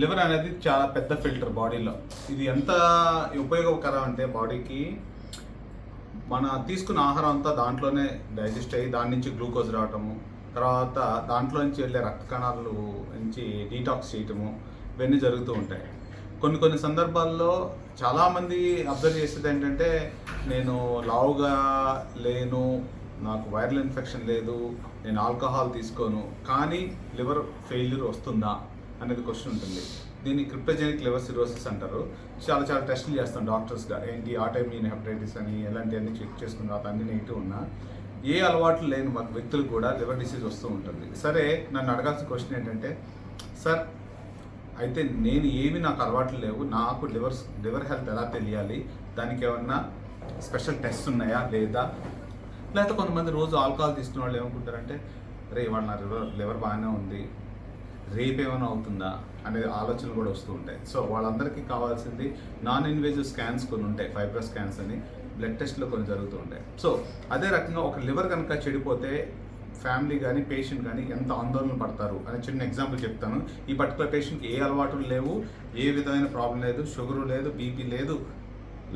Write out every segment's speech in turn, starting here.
Liver అనేది చాలా పెద్ద ఫిల్టర్ బాడీలో. ఇది ఎంత ఉపయోగకరం అంటే బాడీకి మన తీసుకున్న ఆహారం అంతా దాంట్లోనే డైజెస్ట్ అయ్యి దాని నుంచి గ్లూకోజ్ రావటము తర్వాత దాంట్లో నుంచి వెళ్ళే రక్త కణాలు నుంచి డీటాక్స్ చేయటము ఇవన్నీ జరుగుతూ ఉంటాయి. కొన్ని కొన్ని సందర్భాల్లో చాలామంది అబ్జర్వ్ చేసేది ఏంటంటే నేను లావుగా లేను నాకు వైరల్ ఇన్ఫెక్షన్ లేదు నేను ఆల్కహాల్ తీసుకోను కానీ లివర్ ఫెయిల్యూర్ వస్తుందా? అనేది క్వశ్చన్ ఉంటుంది. దీన్ని క్రిప్టోజెనిక్ లివర్ సిరోసిస్ అంటారు. చాలా చాలా టెస్టులు చేస్తాం డాక్టర్స్గా ఏంటి? ఆటోమ్యూన్ హెపటైటిస్ అని ఎలాంటివన్నీ చెక్ చేసుకున్న తర్వాత అన్ని నెగిటివ్ ఉన్నా ఏ అలవాట్లు లేని మాకు వ్యక్తులకు కూడా లివర్ డిసీజ్ వస్తూ ఉంటుంది. సరే నన్ను అడగాల్సిన క్వశ్చన్ ఏంటంటే సార్ అయితే నేను ఏమి నాకు అలవాట్లు లేవు నాకు లివర్ లివర్ హెల్త్ ఎలా తెలియాలి? దానికి ఏమన్నా స్పెషల్ టెస్ట్ ఉన్నాయా? లేదా? లేకపోతే కొంతమంది రోజు ఆల్కహాల్ తీసుకున్న వాళ్ళు ఏమనుకుంటారంటే రే ఇవాళ నా లివర్ లివర్ బాగానే ఉంది. రేపు ఏమైనా అవుతుందా అనే ఆలోచనలు కూడా వస్తూ ఉంటాయి. సో వాళ్ళందరికీ కావాల్సింది నాన్ ఇన్వేజివ్ స్కాన్స్ కొన్ని ఉంటాయి ఫైబ్రస్ స్కాన్స్ అని బ్లడ్ టెస్ట్లో కొన్ని జరుగుతూ ఉంటాయి. సో అదే రకంగా ఒక లివర్ కనుక చెడిపోతే ఫ్యామిలీ కానీ పేషెంట్ కానీ ఎంత ఆందోళన పడతారు అనే చిన్న ఎగ్జాంపుల్ చెప్తాను. ఈ పర్టికులర్ పేషెంట్కి ఏ అలవాటులు లేవు ఏ విధమైన ప్రాబ్లం లేదు షుగరు లేదు బీపీ లేదు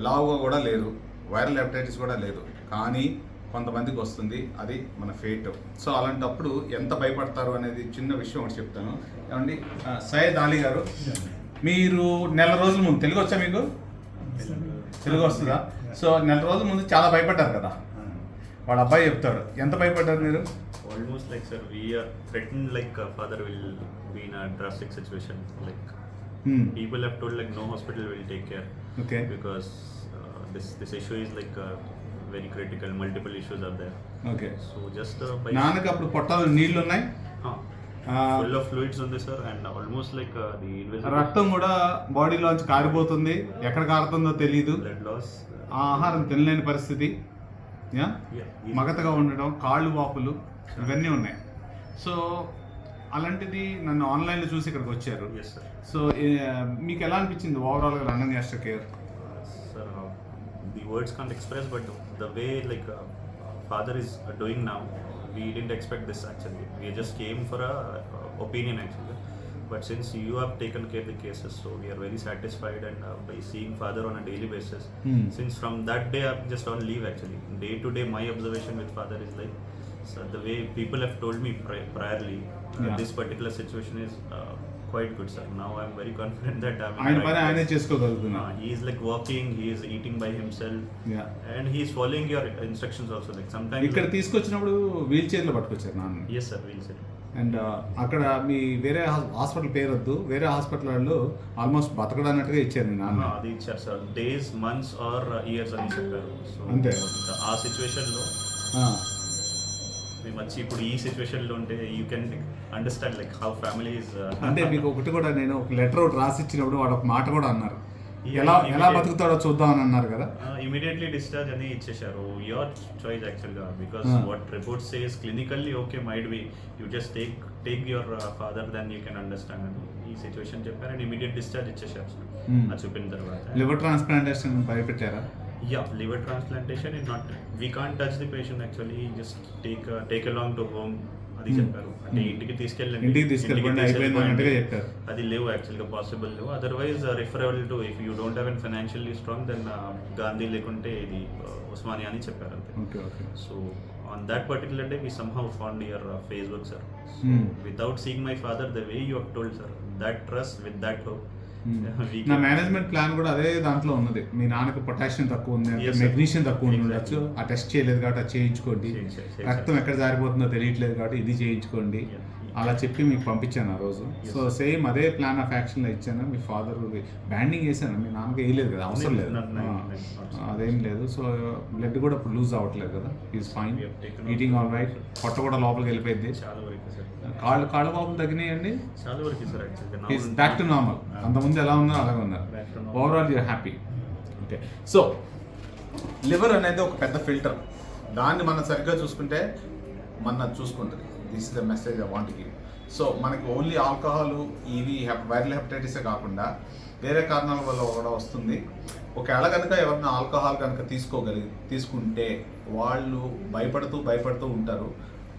లావుగా కూడా లేదు వైరల్ హెపటైటిస్ కూడా లేదు. కానీ కొంతమందికి వస్తుంది అది మన ఫేట్ సో అలాంటప్పుడు ఎంత భయపడతారు అనేది చిన్న విషయం ఒకటి చెప్తాను. ఏమండి? సయ్యద్ అలీ గారు మీరు నెల రోజుల ముందు తెలుగు వచ్చా మీకు? తెలుగు వస్తుందా? సో నెల రోజుల ముందు చాలా భయపడ్డారు కదా. వాళ్ళ అబ్బాయి చెప్తారు ఎంత భయపడ్డారు మీరు? Almost like sir we are threaten like father will been drastic situation like people have told like no hospital will take care okay because this this issue is like very critical. Multiple issues are there. Okay uh, by నాన్నకి అప్పుడు పొట్టలో నీళ్ళు ఉన్నాయి Huh. ఆ, full of fluids on this sir and almost like uh, the invisible రక్తం కూడా బాడీలోంచి కారిపోతుంది ఎక్కడ కారుతుందో తెలియదు loss. ఆ ఆహారం తినలేని పరిస్థితి. మగతగా ఉండడం కాళ్ళు వాపులు ఇవన్నీ ఉన్నాయి సో అలాంటిది నన్ను ఆన్లైన్లో చూసి ఇక్కడికి వచ్చారు. సో మీకు ఎలా అనిపించింది ఓవరాల్గా London gastro care Sir, uh, the words can't express, but the way like uh, father is uh, doing now, we didn't expect this actually. We just came for a uh, opinion actually. But since you have taken care of the cases, so we are very satisfied and uh, by seeing father on a daily basis. Hmm. Since from that day I'm just on leave actually. Day to day, my observation with father is like, so the way people have told me pri- priorly, uh, Yeah. this particular situation is uh, quite good, sir. Now I'm very confident that I'm. ఆయన పని ఆయనే. చేసుకోగలుగుతున్నా Uh, he is like walking, he is eating by himself, yeah and he is following your instructions also. Like sometimes. ఇక్కడ తీసుకొచ్చినప్పుడు wheel చైర్లో పట్టుకొచ్చారు నాన్న Yes, sir. We'll say. And అక్కడ మీ వేరే హాస్పిటల్ పేరు వద్దు వేరే హాస్పిటల్ వాళ్ళు ఆల్మోస్ట్ బతకడన్నట్టుగా ఇచ్చారు మీ నాన్న అది ఇచ్చారు sir days months or years అని చెప్పారు సో అంతే. ఆ సిచ్యువేషన్లో ఆ, మేము వచ్చి ఇప్పుడు ఈ సిచ్యువేషన్లో ఉంటే you can understand like how families అంటే మీకు ఒకటి కూడా నేను ఒక లెటర్ ఒకటి రాసి ఇచ్చినప్పుడు వాడు ఒక మాట కూడా అన్నారు. ఎలా ఎలా బతుకుతాడో చూద్దాం అని అన్నారు కదా. ఇమీడియట్లీ డిశ్చార్జ్ అని ఇచ్చేశారు. యువర్ చాయిస్ యాక్చువల్గా because. What report says clinically okay might be you just take take your father then you can understand అని ఈ సిచ్యువేషన్ చెప్పారు. అండ్ ఇమీడియట్ డిశ్చార్జ్ ఇచ్చేశారు. Sir Hmm. అది చూపిన తర్వాత. లివర్ ట్రాన్స్ప్లాంటేషన్ భయపెట్టారా? Yeah, liver transplantation is not. We can't touch the patient actually. Just take uh, take along to home. అది Hmm. చెప్పారు అంటే Hmm. ఇంటికి తీసుకెళ్ళండి ఇంటికి అయిపోయింది చెప్పారు. అది లేవు యాక్చువల్గా పాసిబుల్ లేవు otherwise referable to if you don't have an financially strong then Gandhi లేకుంటే ఇది uh, ఉస్మానియా అని చెప్పారు అంతే so on that particular day we somehow found your Facebook sir. Without seeing my father the way you have told sir that trust with that hope నా management plan కూడా అదే దాంట్లో ఉన్నది. మీ నాన్నకు పొటాషియం తక్కువ ఉంది అంటే. మెగ్నీషియం తక్కువ. ఉండొచ్చు. ఆ టెస్ట్ చేయలేదు కాబట్టి అది చేయించుకోండి. చేయించే- చేయించే. రక్తం ఎక్కడ జారిపోతుందో తెలియట్లేదు కాబట్టి ఇది చేయించుకోండి. అలా చెప్పి మీకు పంపించాను ఆ రోజు. సో సేమ్ అదే ప్లాన్ ఆఫ్ యాక్షన్లో ఇచ్చాను. మీ ఫాదర్ బ్యాండింగ్ వేసాను మీ నాన్నకి వేయలేదు కదా అవసరం లేదు. Not- అదేం లేదు. సో బ్లడ్ కూడా ఇప్పుడు లూజ్ అవ్వట్లేదు కదా. Is fine eating all right పొట్ట కూడా లోపలికి వెళ్ళిపోయింది చాలా వరకు సార్ కాళ్ళు కాళ్ళ బాబులు తగ్గినాయండి బ్యాక్ టు నార్మల్ అంతకుముందు ఎలా ఉన్నా అలాగే ఉన్నారు. Overall you're happy okay so liver అనేది ఒక పెద్ద ఫిల్టర్ దాన్ని మనం సరిగ్గా చూసుకుంటే మన చూసుకుంటుంది. This is the message I want give so మనకి ఓన్లీ ఆల్కహాల్ ఇవి వైరల్ హెపటైటిసే కాకుండా వేరే కారణాల వల్ల కూడా వస్తుంది. ఒకవేళ కనుక ఎవరైనా ఆల్కహాల్ కనుక తీసుకోగలిగి తీసుకుంటే వాళ్ళు భయపడుతూ భయపడుతూ ఉంటారు.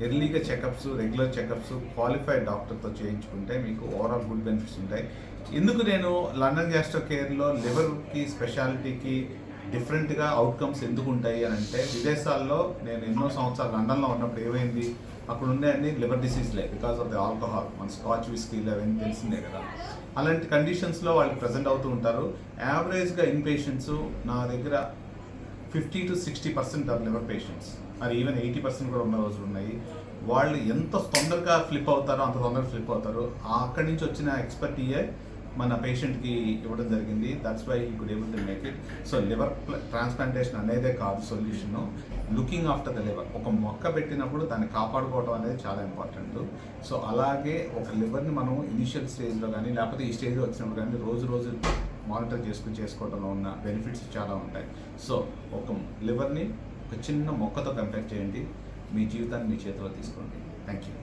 ఎర్లీగా చెకప్స్ రెగ్యులర్ చెకప్స్ క్వాలిఫైడ్ డాక్టర్తో చేయించుకుంటే మీకు ఓవరాల్ గుడ్ బెనిఫిట్స్ ఉంటాయి. ఎందుకు నేను లండన్ గ్యాస్ట్రో కేర్లో లివర్కి స్పెషాలిటీకి డిఫరెంట్గా అవుట్కమ్స్ ఎందుకు ఉంటాయి అని అంటే విదేశాల్లో నేను ఎన్నో సంవత్సరాలు లండన్లో ఉన్నప్పుడు ఏమైంది? అక్కడ ఉండేవన్నీ లివర్ డిసీజ్లే బికాస్ ఆఫ్ ది ఆల్కహాల్ మన స్కాచ్ విస్కీలు అవన్నీ తెలిసిందే కదా. అలాంటి కండిషన్స్లో వాళ్ళు ప్రజెంట్ అవుతూ ఉంటారు. యావరేజ్గా ఇన్ పేషెంట్స్ నా దగ్గర fifty to sixty percent are liver patients మరి ఈవెన్ ఎయిటీ పర్సెంట్ కూడా ఉన్న రోజులు ఉన్నాయి. వాళ్ళు ఎంత తొందరగా ఫ్లిప్ అవుతారో అంత తొందరగా ఫ్లిప్ అవుతారు అక్కడి నుంచి వచ్చిన ఎక్స్పర్టీయే మన పేషెంట్కి ఇవ్వడం జరిగింది. That's why we good able to make it so liver transplantation అనేదే కాదు solution looking after the liver ఒక మొక్క పెట్టినప్పుడు దాన్ని కాపాడుకోవడం అనేది చాలా ఇంపార్టెంట్ సో అలాగే ఒక లివర్ని మనం ఇనిషియల్ స్టేజ్లో కానీ లేకపోతే ఈ స్టేజ్లో వచ్చినప్పుడు కానీ రోజు రోజు మానిటర్ చేసుకుని చేసుకోవడంలో ఉన్న బెనిఫిట్స్ చాలా ఉంటాయి. సో ఒక లివర్ని ఒక చిన్న మొక్కతో కంపేర్ చేయండి. మీ జీవితాన్ని మీ చేతిలో తీసుకోండి. Thank you